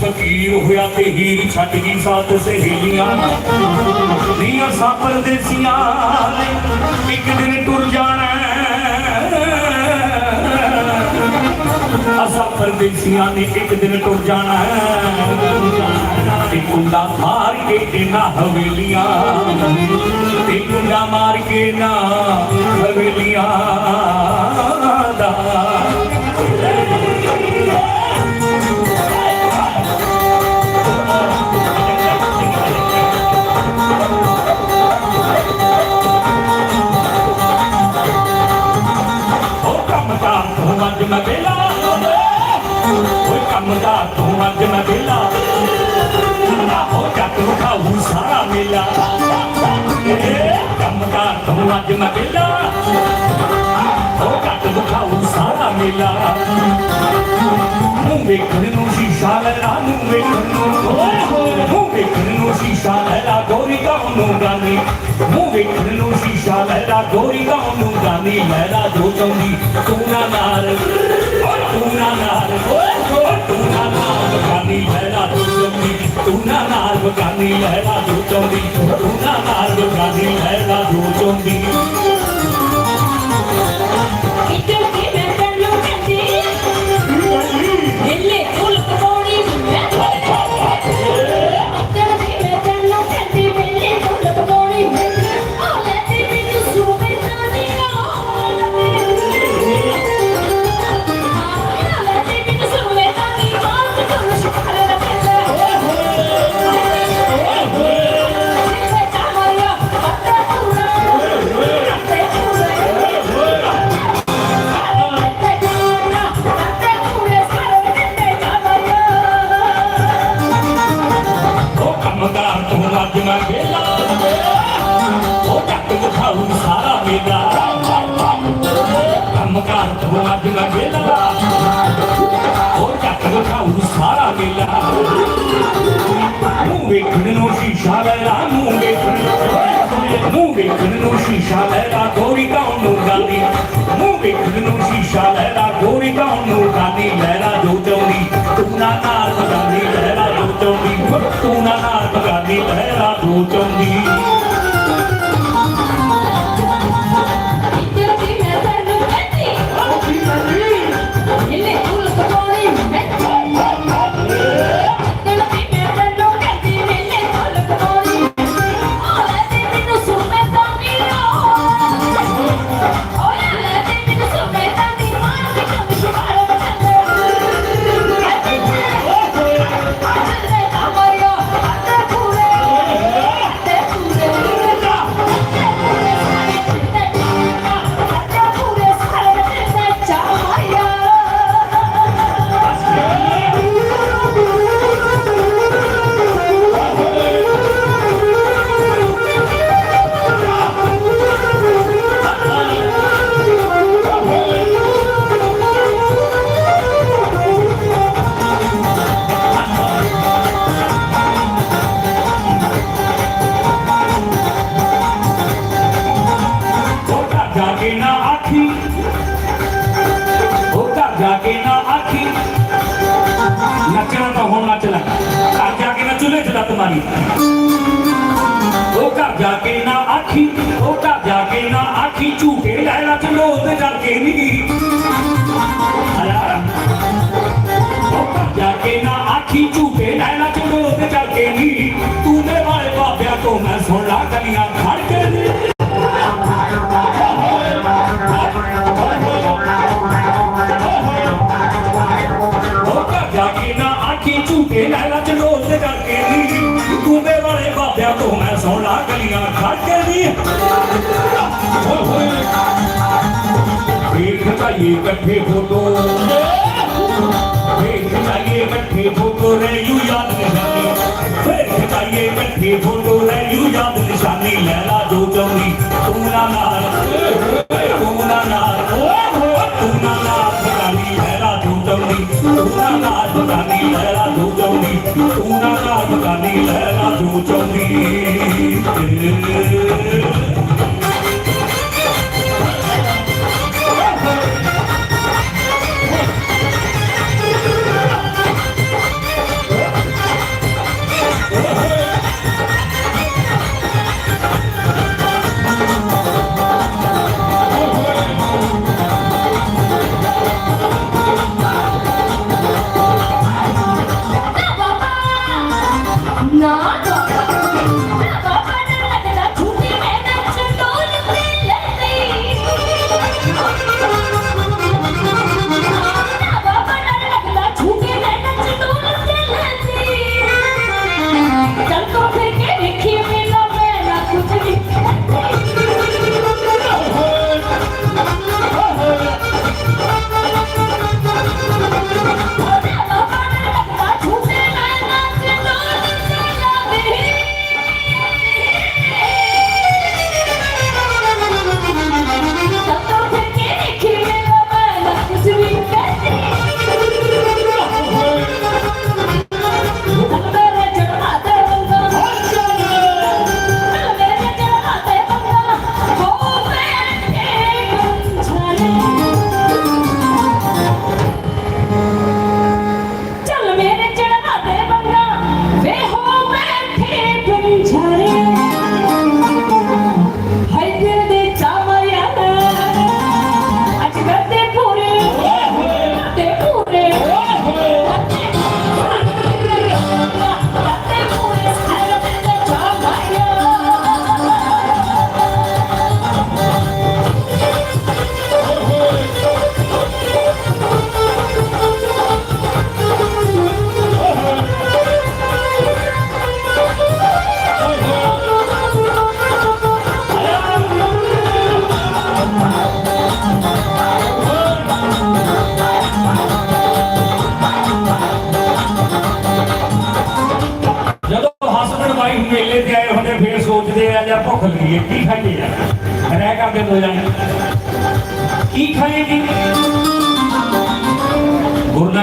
ਫਕੀਰ ਹੋਇਆ ਤੇ ਹੀਰ ਛੱਡ ਗਈ ਸਾਥ ਸਹੇਲੀਆਂ ਨੀਆਂ ਸਾਪਰ ਦੇਸੀਆਂ ਨੇ, ਇੱਕ ਦਿਨ ਟੁਰ ਜਾਣਾ ਅਸਾਂ ਪਰਦੇਸੀਆਂ ਨੇ, ਇੱਕ ਦਿਨ ਟੁਰ ਜਾਣਾ ਤੇ ਕੁੰਡਾ ਮਾਰ ਕੇ ਇਹਨਾਂ ਹਵੇਲੀਆਂ, ਤੇ ਕੁੰਡਾ ਮਾਰ ਕੇ ਨਾ ਹਵੇਲੀਆਂ ਦਾ। ਮੈਂ ਵੇਲਾ। ਓਏ ਕੰਮ ਦਾ ਤੂੰ ਅੱਜ ਮੈਂ ਵੇਲਾ। ਨਾ ਹੋ ਜੱਟ ਖਾਉ ਸਾਰਾ ਮੇਲਾ। ਏ, ਕੰਮ ਦਾ ਤੂੰ ਅੱਜ ਮੈਂ ਵੇਲਾ। ਹੋ ਜੱਟ ਖਾਉ ਸਾਰਾ ਮੇਲਾ। ਮੂੰਹ ਵੇਖਣ ਨੂੰ ਸ਼ੀਸ਼ਾ ਲੈਣਾ ਮੂੰਹ ਵੇਖਣ ਨੂੰ। ਮੂੰਹ ਵੇਖਣ ਨੂੰ ਸ਼ੀਸ਼ਾ ਲੈਣਾ ਗੋਰੀ ਗਾਉਂ ਨੂੰ। ਗਾਨੀ ਮੂੰਹ ਵੇਖਣ ਨੂੰ ਸ਼ੀਸ਼ਾ ਲੈਣਾ ਗੋਰੀ ਗਾਉਂ ਨੂੰ। ਗਾਨੀ ਲੈਣਾ ਜੋ ਚਾਹੁੰਦੀ, ਤੂੰ ਨਾ ਨਾਰ ਤੂੰ ਨਾ ਨਾਰ ਤੂੰ ਨਾ ਨਾਰ ਗਾਨੀ ਲੈਣਾ ਜੋ ਚਾਹੁੰਦੀ, ਤੂੰ ਨਾ ਨਾਰ ਗਾਨੀ ਲੈਣਾ ਜੋ ਚਾਹੁੰਦੀ, ਤੂੰ ਨਾ ਨਾਰ ਗਾਨੀ ਲੈਣਾ ਜੋ ਚਾਹੁੰਦੀ। ਕੰਮਕਾਰ ਤੂੰ ਅੱਜ ਮੈਂ ਵੇਲਾ। ਉਹ ਜੱਟ ਵਿਖਾਉ ਸਾਰਾ ਮੇਲਾ ਮੂੰਹ ਵੇਖਣ ਨੂੰ ਸ਼ੀਸ਼ਾ ਲੈਣਾ ਮੂੰਹ ਵੇਖਣ ਮੂੰਹ ਵੇਖਣ ਨੂੰ ਸ਼ੀਸ਼ਾ ਲੈਣਾ ਗੋਰੀ ਗਾਉਂ ਨੂੰ ਗਾਨੀ ਮੂੰਹ ਵੇਖਣ ਨੂੰ ਸ਼ੀਸ਼ਾ ਲੈਣਾ ਗੋਰੀ ਗਾਉਂ ਨੂੰ ਗਾਨੀ ਲੈਣਾ ਜੋ ਚਾਹੁੰਦੀ, ਤੂੰ ਨਾ ਨਾਲ ਬਗਾਨੀ ਲੈਣਾ ਜੋ ਚਾਹੁੰਦੀ, ਤੂੰ ਨਾ ਨਾਲ ਬਗਾਨੀ ਲੈਣਾ ਜੋ ਚਾਹੁੰਦੀ। ਤੇ ਜਾ ਕੇ ਨਹੀਂ ਆਇਆ ਉਹ ਘਰ ਜਾ ਕੇ ਨਾ ਆਖੀ ਝੂਠੇ ਲੈਣਾ ਚਲੋ ਤੇ ਜਾ ਕੇ ਨਹੀਂ ਵੇਖ ਤਾਈਏ ਇਕੱਠੇ ਫੋਟੋ ਵੇਖ ਤਾਈਏ ਇਕੱਠੇ ਫੋਟੋ ਰਹਿ ਯੂ ਯਾਦ ਨਿਸ਼ਾਨੀ। ਵੇਖ ਤਾਈਏ ਇਕੱਠੇ ਫੋਟੋ ਰਹਿ ਯੂ ਯਾਦ ਨਿਸ਼ਾਨੀ। ਲੈ ਲਾ ਜੋ ਚਾਹੁੰਦੀ, ਤੂੰ ਨਾ ਨਾਲ। ਤੂੰ ਨਾ ਨਾਲ। ਤੂੰ ਨਾ ਨਾਲ ਬਗਾਨੀ ਲੈ ਲਾ ਜੋ ਚਾਹੁੰਦੀ, ਤੂੰ ਨਾ ਨਾਲ ਬਗਾਨੀ ਲੈ ਲਾ ਜੋ ਚਾਹੁੰਦੀ, ਤੂੰ ਨਾ ਨਾਲ ਬਗਾਨੀ ਲੈ ਲਾ ਜੋ ਚਾਹੁੰਦੀ।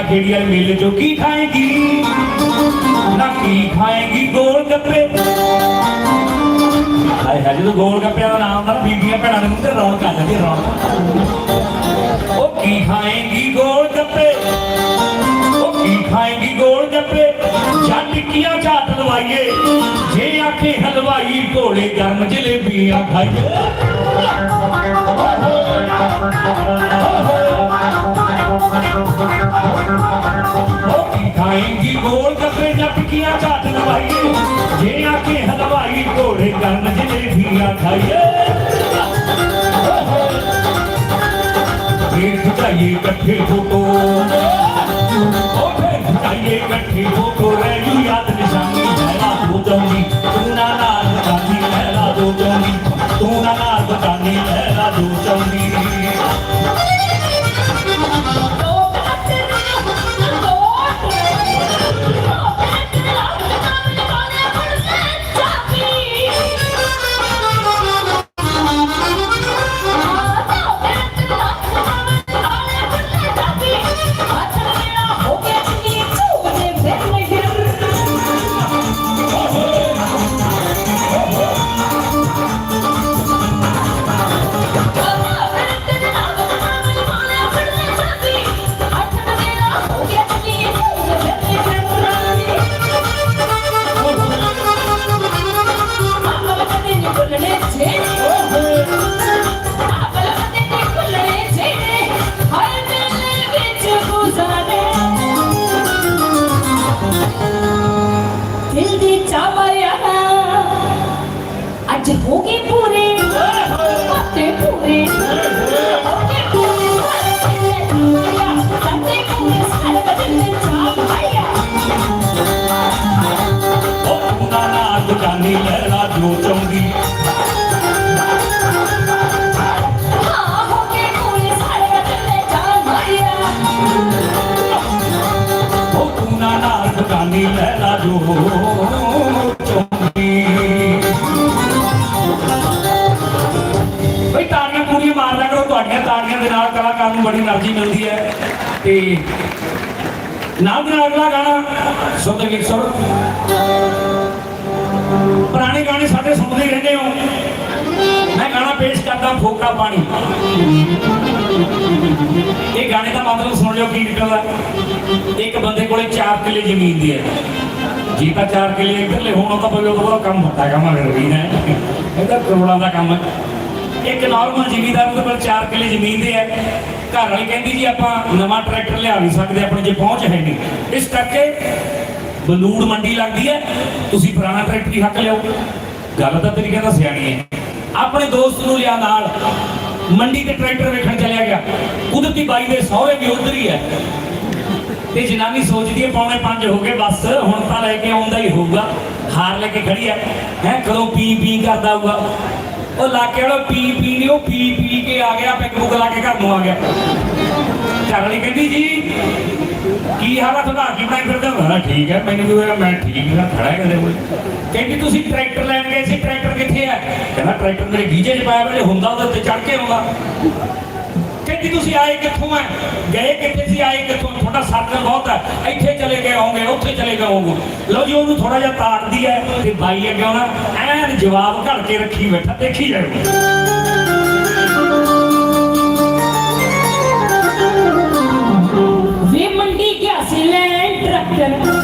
ਗੁਰਨਾ ਖੇੜੀ ਵਾਲੇ ਮੇਲੇ ਚੋਂ ਕੀ ਖਾਏਗੀ ਨਾ ਕੀ ਖਾਏਗੀ ਗੋਲ ਗੱਪੇ ਹਾਏ ਹਾਏ ਜਦੋਂ ਗੋਲ ਗੱਪਿਆਂ ਦਾ ਨਾਮ ਨਾਲ ਬੀਬੀਆਂ ਭੈਣਾਂ ਦੇ ਮੂੰਹ ਤੇ ਰੌਣਕ ਆ ਜਾਂਦੀ ਹੈ, ਰੌਣਕ ਉਹ ਕੀ ਖਾਏਗੀ ਗੋਲ ਗੱਪੇ ਉਹ ਕੀ ਖਾਏਗੀ ਗੋਲ ਗੱਪੇ ਜਾਂ ਟਿੱਕੀਆਂ ਝਾਟ ਲਵਾਈਏ ਜੇ ਆਖੇ ਹਲਵਾਈ ਘੋੜੇ ਗਰਮ ਜਲੇਬੀਆਂ ਖਾਈਏ ਉਹ ਕੀ ਖਾਏਗੀ ਗੋਲ ਗੱਪੇ ਜਾਂ ਟਿੱਕੀਆਂ ਝਾਟ ਲਵਾਈਏ ਜੇ ਆਖੇ ਹਲਵਾਈ ਘੋੜੇ ਗਰਮ ਜਲੇਬੀਆਂ ਖਾਈਏ ਫੇਰ ਖਿਚਾਈਏ ਇਕੱਠੇ ਫੋਟੋ ਉਹ ਫੇਰ ਖਿਚਾਈਏ ਇਕੱਠੇ ਫੋਟੋ ਰਹਿ ਜੂ ਯਾਦ ਨਿਸ਼ਾਨੀ ਲੈਲਾ ਦੋ ਚੌਂਦੀ ਤੂੰ ਨਾ ਨਾਲ ਬਤਾਨੀ ਲੈਲਾ ਦੋ ਤਾੜੀਆਂ ਦੇ ਨਾਲ ਕਲਾਕਾਰ ਨੂੰ ਬੜੀ એનર્ਜੀ ਮਿਲਦੀ ਹੈ ਤੇ ਨਾਲ ਦੇ ਨਾਲ ਅਗਲਾ ਗਾਣਾ ਸੁਣ ਕੇ ਸੁਣ। ਪੁਰਾਣੇ ਗਾਣੇ ਸਾਡੇ ਸੁਣਦੇ ਰਹਿੰਦੇ ਹੋ। ਮੈਂ ਗਾਣਾ ਪੇਸ਼ ਕਰਦਾ ਫੋਕਾ ਪਾਣੀ। ਇਹ ਗਾਣੇ ਦਾ ਮਤਲਬ ਸੁਣ ਲਿਓ ਕੀ ਨਿਕਲਦਾ। ਇੱਕ ਬੰਦੇ ਕੋਲੇ ਚਾਰ ਕਿੱਲੇ ਜ਼ਮੀਨ ਦੀ ਹੈ। ਜੀ ਤਾਂ ਚਾਰ ਕਿੱਲੇ ਇਕੱਲੇ ਹੋਣਾ ਤਾਂ ਬਈ ਕੰਮ ਹੁੰਦਾ, ਕੰਮ ਅਗਰ ਵੀ ਹੈ ਇਹਦਾ ਕਰੋੜਾਂ ਦਾ ਕੰਮ ਹੈ। ਇੱਕ ਨਾਰਮਲ ਜ਼ਿਮੀਦਾਰ ਦੇ ਕੋਲ 4 ਕਿੱਲੇ ਜ਼ਮੀਨ ਦੇ ਹੈ। ਘਰ ਵਾਲੀ ਕਹਿੰਦੀ ਜੀ, ਆਪਾਂ ਨਵਾਂ ਟਰੈਕਟਰ ਲਿਆ ਨਹੀਂ ਸਕਦੇ, ਆਪਣੇ ਜੇ ਪਹੁੰਚ ਹੈ ਨਹੀਂ। ਇਸ ਕਰਕੇ ਬਲੂੜ ਮੰਡੀ ਲੱਗਦੀ ਹੈ। ਤੁਸੀਂ ਪੁਰਾਣਾ ਟਰੈਕਟਰ ਹੀ ਹੱਕ ਲਿਓ ਗੱਲ ਤਾਂ ਤੇਰੀ ਕਹਿੰਦਾ ਸਿਆਣੀ ਹੈ। ਆਪਣੇ ਦੋਸਤ ਨੂੰ ਲਿਆ ਨਾਲ। ਮੰਡੀ ਤੇ ਟਰੈਕਟਰ ਵੇਖਣ ਚਲਿਆ ਗਿਆ। ਕੁਦਰਤੀ ਬਾਈ ਦੇ ਸਹੁਰੇ ਵੀ ਉਧਰ ਹੀ ਹੈ। ਤੇ ਜਨਾਨੀ ਸੋਚਦੀ ਹੈ, ਪੌਣੇ 5 ਹੋ ਗਏ, ਬਸ ਹੁਣ ਤਾਂ ਲੈ ਕੇ ਆਉਂਦਾ ਹੀ ਹੋਊਗਾ। ਹਾਰ ਲੈ ਕੇ ਖੜੀ ਹੈ। ਹੈ ਕਦੋਂ ਪੀ ਪੀ ਕਰਦਾ ਹੋਊਗਾ। ਉਹ ਲਾਕੇ ਵਾਲਾ ਪੀ ਪੀ ਨਹੀਂ ਉਹ ਪੀ ਪੀ ਕੇ ਆ ਗਿਆ ਪੈਗ ਪੁਗ ਲਾ ਕੇ ਘਰ ਨੂੰ ਆ ਗਿਆ। ਵਾਲੀ ਕਹਿੰਦੀ ਜੀ। ਕੀ ਹਾਲ ਤੁਹਾਡਾ? ਕੀ ਬਣਾਈ ਫਿਰਦੇ ਹੋ? ਠੀਕ ਹੈ ਮੈਨੂੰ ਹੋਇਆ ਮੈਂ ਠੀਕ ਹਾਂ ਖੜਾ ਹੈ ਕਦੇ ਕੋਲ ਕਹਿੰਦੀ ਤੁਸੀਂ ਟਰੈਕਟਰ ਲੈਣ ਗਏ ਸੀ ਟਰੈਕਟਰ ਕਿੱਥੇ ਹੈ ਕਹਿੰਦਾ ਟਰੈਕਟਰ ਮੇਰੇ ਗੀਜੇ 'ਚ ਪਾਇਆ ਵੇ ਹੁੰਦਾ ਉਹਦੇ ਉੱਤੇ ਚੜ ਕੇ ਆਉਂਦਾ। ਕਹਿੰਦੀ ਤੁਸੀਂ ਆਏ ਕਿੱਥੋਂ ਹੈ ਗਏ ਕਿੱਥੇ ਸੀ, ਆਏ ਕਿੱਥੋਂ? ਤੁਹਾਡਾ ਸਰਕਲ ਬਹੁਤ ਹੈ ਇੱਥੇ ਚਲੇ ਗਏ ਹੋਗੇ ਉੱਥੇ ਚਲੇ ਗਏ ਹੋਗੇ ਲਓ ਜੀ, ਉਹਨੂੰ ਥੋੜਾ ਜਿਹਾ ਤਾੜਦੀ ਹੈ ਤੇ ਬਾਈ ਅੱਗੇ ਉਹਨਾਂ ਐਨ ਜਵਾਬ ਘੜ ਕੇ ਰੱਖੀ ਬੈਠਾ, ਦੇਖੀ ਜਾਓ ਵੇ ਮੰਡੀ ਗਿਆ ਸੀ ਲੈਣ ਟਰੈਕਟਰ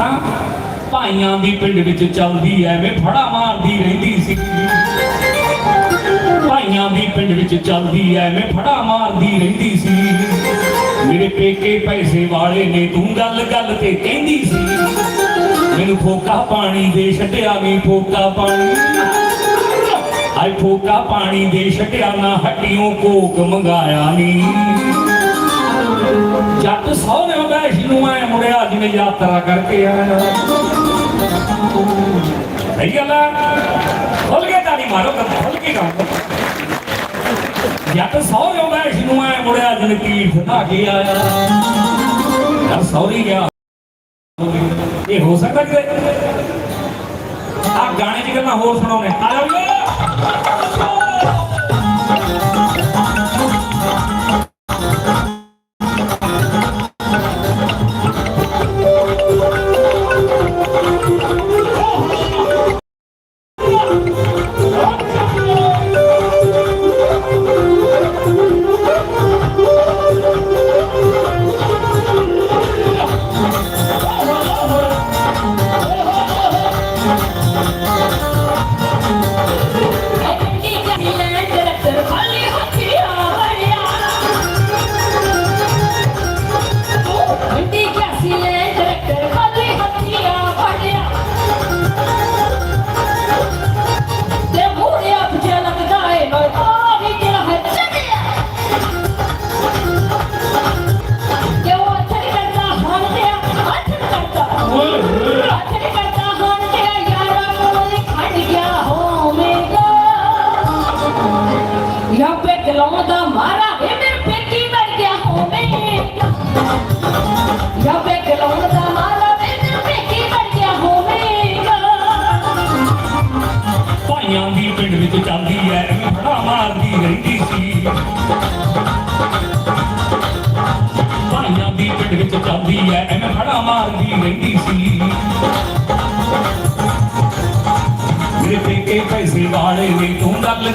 ਕਹਿੰਦੇ ਜਿਵੇਂ 17 ਸੈਕਟਰ ਚ ਹੁੰਦੇ ਆ ਦੱਸਾਂ ਭਾਈਆਂ ਦੀ ਪਿੰਡ ਵਿੱਚ ਚੱਲਦੀ ਐਵੇਂ ਫੜਾ ਮਾਰਦੀ ਰਹਿੰਦੀ ਸੀ। ਭਾਈਆਂ ਦੀ ਪਿੰਡ ਵਿੱਚ ਚੱਲਦੀ ਐਵੇਂ ਫੜਾ ਮਾਰਦੀ ਰਹਿੰਦੀ ਸੀ। ਮੇਰੇ ਪੇਕੇ ਪੈਸੇ ਵਾਲੇ ਨੇ ਤੂੰ ਗੱਲ ਗੱਲ ਤੇ ਕਹਿੰਦੀ ਸੀ। ਮੈਨੂੰ ਫੋਕਾ ਪਾਣੀ ਦੇ ਛੱਡਿਆ ਵੀ ਫੋਕਾ ਪਾਣੀ। ਆਈ ਫੋਕਾ ਪਾਣੀ ਦੇ ਛੱਡਿਆ ਨਾ ਹੱਡੀਆਂ ਕੋਕ ਮੰਗਾਇਆ ਨੀ। ਜੱਟ ਸੌ ਵੈਸ਼ ਨੂੰ ਐ ਮੁੜਿਆ ਜਿਵੇਂ ਯਾਤਰਾ ਕਰਕੇ ਆਇਆ ਸਹੀ ਗੱਲ ਹੈ ਖੁੱਲ ਕੇ ਤਾੜੀ ਮਾਰੋ ਕਰ ਖੁੱਲ ਕੇ ਗਾਓ ਜੱਟ ਸਹੁਰੇ ਵੈਸ਼ ਨੂੰ ਐ ਮੁੜਿਆ ਜਿਵੇਂ ਤੀਰਥ ਨਾ ਕੇ ਆਇਆ। ਯਾਰ ਸੌਰੀ ਗਿਆ। ਇਹ ਹੋ ਸਕਦਾ ਕਿ ਆ ਗਾਣੇ ਦੀ ਗੱਲਾਂ ਹੋਰ ਸੁਣਾਉਣੇ ਆ ਜਾਓ ਪੇ ਮਾਰਾ ਇਹ ਮੇਰੇ ਪੇਕੀ ਵੜ ਗਿਆ ਹੋਵੇਗਾ ਯਾ ਪੇ ਗਲਾਉਂਦਾ ਮਾਰਾ ਇਹ ਮੇਰੇ ਪੇਕੀ ਵੜ ਗਿਆ ਹੋਵੇਗਾ ਭਾਈਆਂ ਦੀ ਪਿੰਡ ਵਿੱਚ ਚੱਲਦੀ ਐ, ਐਵੇਂ ਫੜਾ ਮਾਰਦੀ ਰਹਿੰਦੀ ਸੀ। ਭਾਈਆਂ ਦੀ ਪਿੰਡ ਵਿੱਚ ਚੱਲਦੀ ਐ, ਐਵੇਂ ਫੜਾ ਮਾਰਦੀ ਰਹਿੰਦੀ ਸੀ। ਮੇਰੇ ਪੇਕੇ ਪੈਸੇ ਵਾਲੇ ਨੇ ਤੂੰ ਗੱਲ